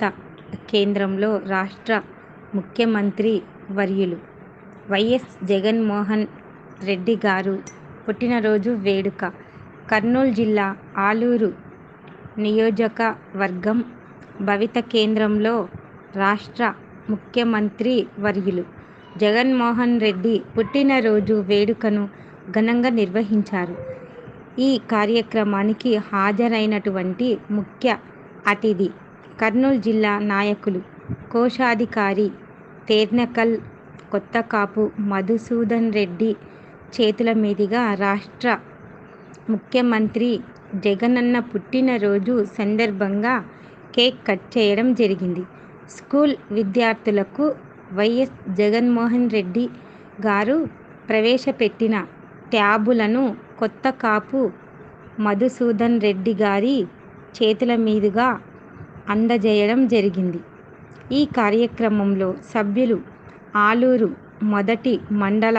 భవిత కేంద్రంలో రాష్ట్ర ముఖ్యమంత్రి వర్యులు వైఎస్ జగన్మోహన్ రెడ్డి గారు పుట్టినరోజు వేడుక. కర్నూలు జిల్లా ఆలూరు నియోజకవర్గం భవిత కేంద్రంలో రాష్ట్ర ముఖ్యమంత్రి వర్యులు జగన్మోహన్ రెడ్డి పుట్టినరోజు వేడుకను ఘనంగా నిర్వహించారు. ఈ కార్యక్రమానికి హాజరైనటువంటి ముఖ్య అతిథి కర్నూలు జిల్లా నాయకులు కోశాధికారి తేర్నకల్ కొత్తకాపు మధుసూదన్ రెడ్డి చేతుల మీదుగా రాష్ట్ర ముఖ్యమంత్రి జగనన్న పుట్టినరోజు సందర్భంగా కేక్ కట్ చేయడం జరిగింది. స్కూల్ విద్యార్థులకు వైఎస్ జగన్మోహన్ రెడ్డి గారు ప్రవేశపెట్టిన ట్యాబులను కొత్త కాపు మధుసూదన్ రెడ్డి గారి చేతుల మీదుగా అందజేయడం జరిగింది. ఈ కార్యక్రమంలో సభ్యులు ఆలూరు మొదటి మండల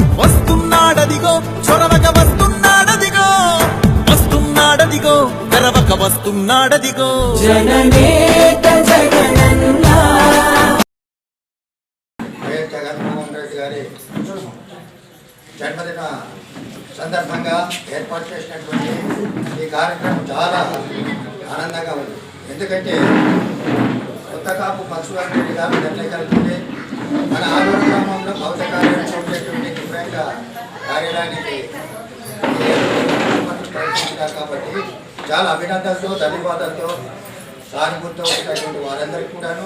వస్తున్నాడదిగో చొరవక వస్తున్నాడదిగో వస్తున్నాడదిగో తెరవక వస్తున్నాడదిగో. జననేత జగనన్నా. గారి జన్మదిన సందర్భంగా ఏర్పాటు చేసినటువంటి ఈ కార్యక్రమం చాలా ఆనందంగా ఉంది. ఎందుకంటే కొత్త కాపు పరశురామ రెడ్డి గారు నిర్ణయించాలంటే మన ఆలూరు గ్రామంలో భౌత కార్యాలయం యొక్క కార్యాలయానికి కాబట్టి చాలా అభినందనతో ధన్యవాదాలతో సానుభూతితో ఉన్నటువంటి వారందరికీ కూడాను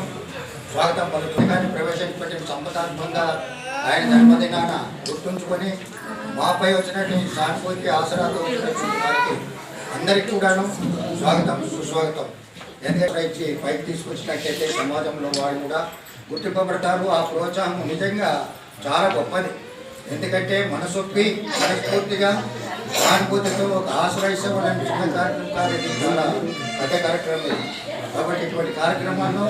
స్వాగతం పలుకుతుంది. కానీ ప్రవేశించబడిన సంపదాత్మకంగా ఆయన జన్మదినాన గుర్తుంచుకొని మాపై వచ్చినటువంటి సానుభూతి ఆసరాతో వచ్చినటువంటి వారికి అందరికీ కూడాను స్వాగతం సుస్వాగతం. ఎందుకంటే ఇచ్చి పైకి తీసుకొచ్చినట్టయితే సమాజంలో వాళ్ళు కూడా గుర్తింపబడతారు. ఆ ప్రోత్సాహం నిజంగా చాలా గొప్పది. ఎందుకంటే మనసొప్పి మనస్ఫూర్తిగా సానుభూతితో ఒక ఆశ్రయిస్తాం అలాంటి చిన్న కార్యక్రమం కాదు పెద్ద కార్యక్రమం కాబట్టి ఇటువంటి కార్యక్రమాల్లో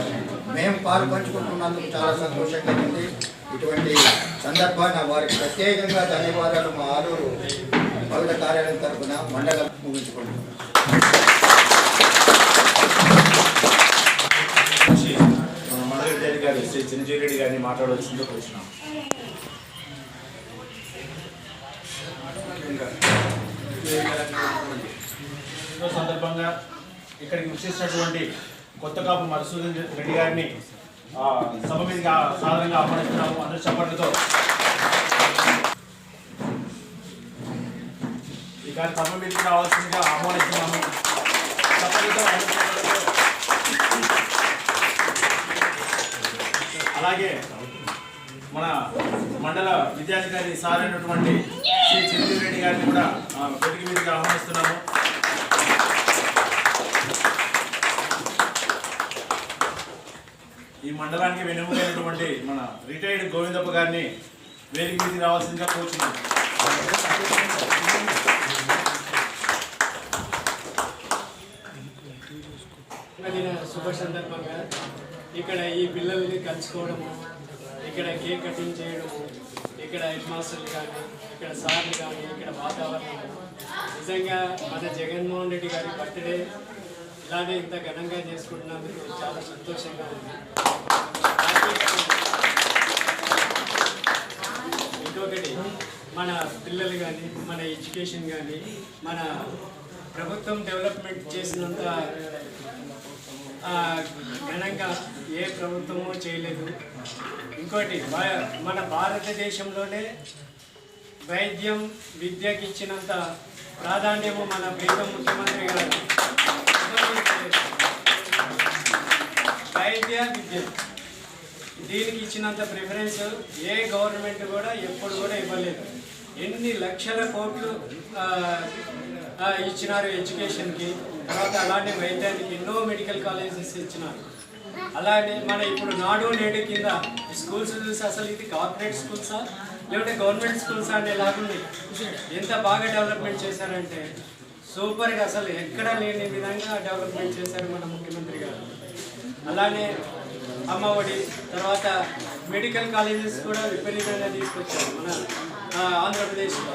మేము పాల్పంచుకుంటున్నందుకు చాలా సంతోషంగా ఉంది. ఇటువంటి సందర్భాన వారికి ప్రత్యేకంగా ధన్యవాదాలు మా ఆలూరు పవిత్ర కార్యాలయం తరఫున మండలం ముగించుకుంటున్నాం. మన మండలి అధికారి శ్రీ చిరంజీవి రెడ్డి గారిని మాట్లాడవలసిందో కూర్చున్నాం. ఎన్నో సందర్భంగా ఇక్కడికి విచ్చేసినటువంటి కొత్త కాపు మధుసూదన్ రెడ్డి గారిని సభ మీదుగా సాధారణంగా ఆహ్వానిస్తున్నాము. అందరి చప్పట్లతో. ఇక సభ మీదకి రావాల్సిందిగా ఆహ్వానిస్తున్నాము. చప్పట్లతో. అలాగే మన మండల విద్యాధికారి సార్ అయినటువంటి శ్రీ చిరంజీవి గారిని కూడా ఆ, మీదకి ఆహ్వానిస్తున్నాము. ఈ మండలానికి వెనుకైనటువంటి మన రిటైర్డ్ గోవిందప్ప గారిని వేదిక మీదకి రావాల్సిందిగా కోరుచున్నాం శుభ సందర్భంగా ఇక్కడ ఈ పిల్లల్ని కలుసుకోవడము ఇక్కడ కేక్ కటింగ్ చేయడము ఇక్కడ హెడ్ మాస్టర్లు కానీ ఇక్కడ సార్లు కానీ ఇక్కడ వాతావరణం నిజంగా మన జగన్మోహన్ రెడ్డి గారి బర్త్డే ఇలానే ఇంత ఘనంగా చేసుకుంటున్నందుకు చాలా సంతోషంగా ఉంది. ఇంకొకటి మన పిల్లలు కానీ మన ఎడ్యుకేషన్ కానీ మన ప్రభుత్వం డెవలప్మెంట్ చేసినంత ఘనంగా ఏ ప్రభుత్వము చేయలేదు. ఇంకోటి భా- మన భారతదేశంలోనే వైద్యం విద్యకి ఇచ్చినంత ప్రాధాన్యము మన ప్రీతం ముఖ్యమంత్రి గారు. వైద్య విద్య. దీనికి ఇచ్చినంత ప్రిఫరెన్స్ ఏ గవర్నమెంట్ కూడా ఎప్పుడు కూడా ఇవ్వలేదు. ఎన్ని లక్షల కోట్లు ఇచ్చినారు ఎడ్యుకేషన్కి. తర్వాత అలానే వైద్యానికి ఎన్నో మెడికల్ కాలేజెస్ ఇచ్చినారు. అలానే మన ఇప్పుడు నాడు నేడు కింద స్కూల్స్ చూసి అసలు ఇది కార్పొరేట్ స్కూల్సా లేకుంటే గవర్నమెంట్ స్కూల్సా అనే లాగుంది. ఎంత బాగా డెవలప్మెంట్ చేశారంటే సూపర్గా అసలు ఎక్కడ లేని విధంగా డెవలప్మెంట్ చేశారు మన ముఖ్యమంత్రి గారు. అలానే అమ్మఒడి తర్వాత మెడికల్ కాలేజెస్ కూడా విపరీతంగా తీసుకొచ్చారు మన ఆంధ్రప్రదేశ్లో.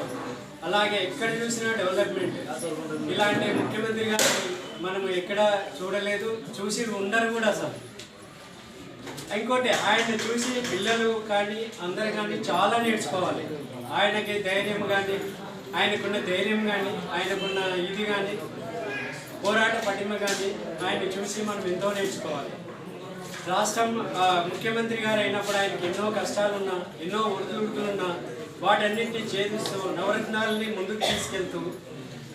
అలాగే ఎక్కడ చూసినా డెవలప్మెంట్ ఇలాంటి ముఖ్యమంత్రి గారిని మనం ఎక్కడ చూడలేదు చూసి ఉండరు కూడా అసలు. ఇంకోటి ఆయన చూసి పిల్లలు కానీ అందరు కానీ చాలా నేర్చుకోవాలి. ఆయనకి ధైర్యం కానీ ఆయనకున్న ధైర్యం కానీ ఆయనకున్న ఇది కానీ పోరాట పటిమ కానీ ఆయన చూసి మనం ఎంతో నేర్చుకోవాలి. రాష్ట్రం ముఖ్యమంత్రి గారు అయినప్పుడు ఆయనకి ఎన్నో కష్టాలున్నా ఎన్నో ఒడిదుడుకులున్నా వాటన్నింటినీ ఛేదిస్తూ నవరత్నాలని ముందుకు తీసుకెళ్తూ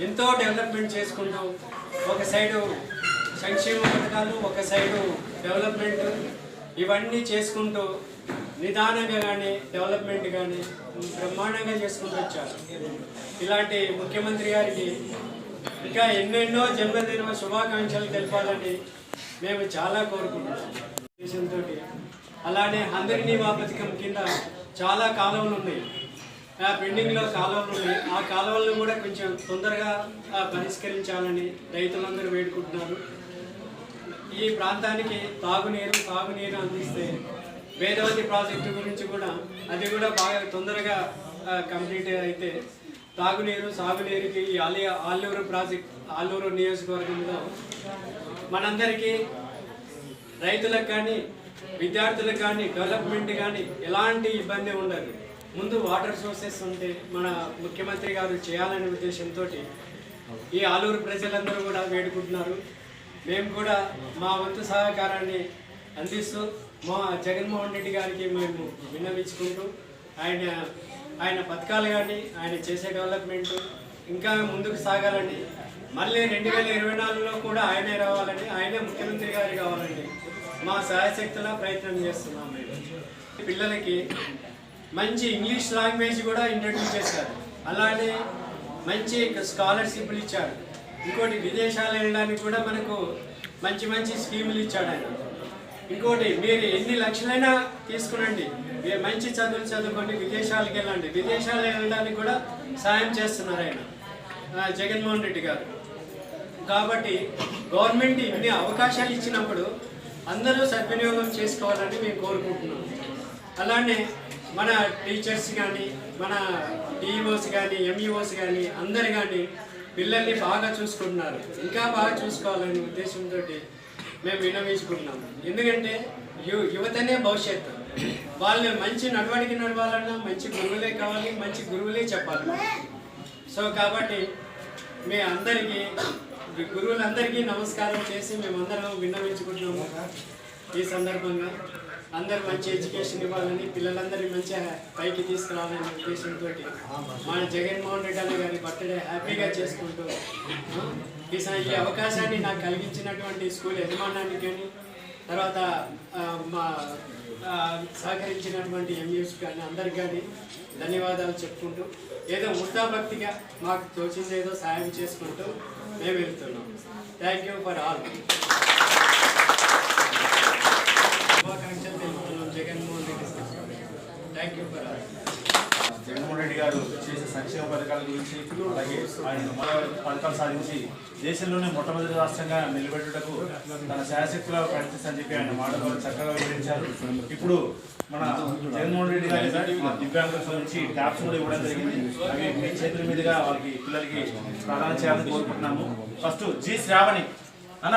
ఎంతో డెవలప్మెంట్ చేసుకుంటూ ఒక సైడు సంక్షేమ పథకాలు ఒక సైడు డెవలప్మెంట్ ఇవన్నీ చేసుకుంటూ నిదానంగా కానీ డెవలప్మెంట్ కానీ బ్రహ్మాండంగా చేసుకుంటూ వచ్చారు. ఇలాంటి ముఖ్యమంత్రి గారికి ఇంకా ఎన్నెన్నో జన్మదిన శుభాకాంక్షలు తెలపాలని మేము చాలా కోరుకుంటున్నాం. దేశంతో అలానే అందరినీ మా పథకం కింద చాలా కాలంలో ఉన్నాయి. పెండింగ్లో కాలువలు ఉన్నాయి. ఆ కాలువలను కూడా కొంచెం తొందరగా పరిష్కరించాలని రైతులందరూ వేడుకుంటున్నారు. ఈ ప్రాంతానికి తాగునీరు తాగునీరు అందిస్తే వేదవతి ప్రాజెక్టు గురించి కూడా అది కూడా బాగా తొందరగా కంప్లీట్ అయితే తాగునీరు సాగునీరుకి ఈ ఆలయ ఆలూరు ప్రాజెక్ట్ ఆలూరు నియోజకవర్గంలో మనందరికీ రైతులకు కానీ విద్యార్థులకు కానీ డెవలప్మెంట్ కానీ ఎలాంటి ఇబ్బంది ఉండదు. ముందు వాటర్ సోర్సెస్ ఉంటే మన ముఖ్యమంత్రి గారు చేయాలనే ఉద్దేశంతో ఈ ఆలూరు ప్రజలందరూ కూడా వేడుకుంటున్నారు. మేము కూడా మా వంతు సహకారాన్ని అందిస్తూ మా జగన్మోహన్ రెడ్డి గారికి మేము విన్నవించుకుంటూ ఆయన ఆయన పథకాలు కానీ ఆయన చేసే డెవలప్మెంట్ ఇంకా ముందుకు సాగాలని మళ్ళీ రెండు వేల ఇరవై నాలుగులో కూడా ఆయనే రావాలని ఆయనే ముఖ్యమంత్రి గారు కావాలని మా సహాయశక్తుల ప్రయత్నం చేస్తున్నాం మేము. పిల్లలకి మంచి ఇంగ్లీష్ లాంగ్వేజ్ కూడా ఇంట్రడ్యూస్ చేశారు. అలానే మంచి స్కాలర్షిప్లు ఇచ్చాడు. ఇంకోటి విదేశాలు వెళ్ళడానికి కూడా మనకు మంచి మంచి స్కీములు ఇచ్చాడు ఆయన. ఇంకోటి మీరు ఎన్ని లక్షలైనా తీసుకునండి. మీరు మంచి చదువులు చదువుకోండి విదేశాలకు వెళ్ళండి. విదేశాలు వెళ్ళడానికి కూడా సాయం చేస్తున్నారు ఆయన. జగన్మోహన్ రెడ్డి గారు. కాబట్టి గవర్నమెంట్ ఇన్ని అవకాశాలు ఇచ్చినప్పుడు అందరూ సద్వినియోగం చేసుకోవాలని మేము కోరుకుంటున్నాం. అలానే మన టీచర్స్ కానీ మన డిఈఓస్ కానీ ఎంఈఓస్ కానీ అందరు కానీ పిల్లల్ని బాగా చూసుకుంటున్నారు. ఇంకా బాగా చూసుకోవాలనే ఉద్దేశంతో మేము విన్నవించుకుంటున్నాం. ఎందుకంటే యు యువతనే భవిష్యత్తు. వాళ్ళు మంచి నడవడికి నడవాలన్నా మంచి గురువులే కావాలి మంచి గురువులే చెప్పాలి. సో కాబట్టి మీ అందరికీ గురువులందరికీ నమస్కారం చేసి మేమందరం విన్నవించుకుంటున్నాము ఈ సందర్భంగా. అందరు మంచి ఎడ్యుకేషన్ ఇవ్వాలని పిల్లలందరినీ మంచిగా పైకి తీసుకురావాలనే ఉద్దేశంతో మన జగన్మోహన్ రెడ్డి అన్న గారి బర్త్డే హ్యాపీగా చేసుకుంటూ ఈ అవకాశాన్ని నాకు కలిగించినటువంటి స్కూల్ యజమానానికి కానీ తర్వాత మా సహకరించినటువంటి ఎంయూస్ కానీ అందరికి కానీ ధన్యవాదాలు చెప్పుకుంటూ ఏదో ముద్దాభక్తిగా మాకు తోచింది ఏదో సాయం చేసుకుంటూ మేము వెళ్తున్నాం. థ్యాంక్ యూ ఫర్ ఆల్ శుభాకాంక్షలు తెలుపుతున్నాం Jaganmohan Reddy thank you for Jaganmohan Reddy గారు చేసే సంక్షేమ పథకాల గురించి అలాగే ఆయన పథకాలు సాధించి దేశంలోనే మొట్టమొదటి రాష్ట్రంగా నిలబెట్టుటకు తన శాయశక్తిలో ప్రయత్నిస్తని చెప్పి ఆయన మాటలు చక్కగా వివరించారు. ఇప్పుడు మన జగన్మోహన్ రెడ్డి గారి దివ్యాంగులకు సంబంధించి ట్యాబ్స్ కూడా ఇవ్వడం జరిగింది. అవి మీ చేతుల మీదుగా వాళ్ళకి పిల్లలకి ప్రదానం చేయాలని కోరుకుంటున్నాము. First G Shravani. అన్న.